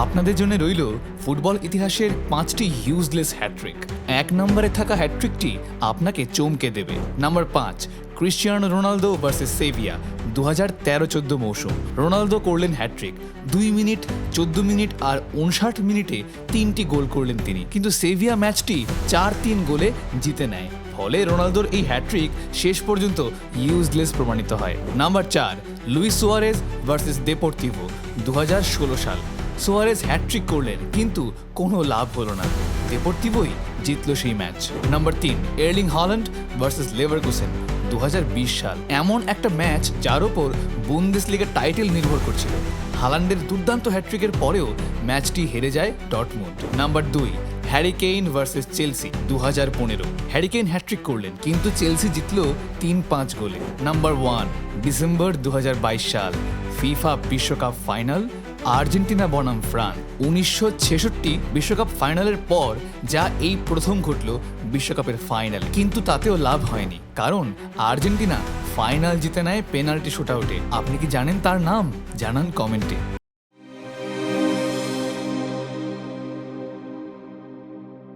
আপনাদের জন্য রইল ফুটবল ইতিহাসের পাঁচটি ইউজলেস হ্যাট্রিক এক নম্বরে থাকা হ্যাট্রিকটি আপনাকে চমকে দেবে। নাম্বার পাঁচ ক্রিশ্চিয়ানো রোনালদো ভার্সেস সেভিয়া দু হাজার তেরো চোদ্দ মৌসুম। রোনালদো করলেন হ্যাট্রিক দুই মিনিট, চোদ্দ মিনিট আর উনষাট মিনিটে তিনটি গোল করলেন তিনি। কিন্তু সেভিয়া ম্যাচটি চার তিন গোলে জিতে নেয়। ফলে রোনালদোর এই হ্যাট্রিক শেষ পর্যন্ত ইউজলেস প্রমাণিত হয়। নাম্বার চার লুইস সোয়ারেজ ভার্সেস দেপোর্তিভো দু সাল। সোয়ারেজ হ্যাট্রিক করলেন, কিন্তু কোনো লাভ হলো না। দেপোর্তিভোই জিতল সেই ম্যাচ। নাম্বার তিন, এর্লিং হল্যান্ড ভার্সেস লেভারকুসেন দু সাল। এমন একটা ম্যাচ যার ওপর বুন্দেস লিগের টাইটেল নির্ভর করছিল। হালান্ডের দুর্দান্ত হ্যাট্রিকের পরেও ম্যাচটি হেরে যায় ডটমুন্ড নাম্বার দুই হ্যারিকেইন ভার্সেস চেলসি দু হাজার পনেরো হ্যারিকেইন হ্যাট্রিক করলেন, কিন্তু চেলসি জিতলো তিন পাঁচ গোলে। নাম্বার ওয়ান, ডিসেম্বর দু হাজার বাইশ সাল, ফিফা বিশ্বকাপ ফাইনাল আর্জেন্টিনা বনাম ফ্রান্স। উনিশশো বিশ্বকাপ ফাইনালের পর যা এই প্রথম ঘটল বিশ্বকাপের ফাইনাল। কিন্তু তাতেও লাভ হয়নি। কারণ আর্জেন্টিনা ফাইনাল জিতে নেয় পেনাল্টি শুট আপনি কি জানেন তার নাম? জানান কমেন্টে।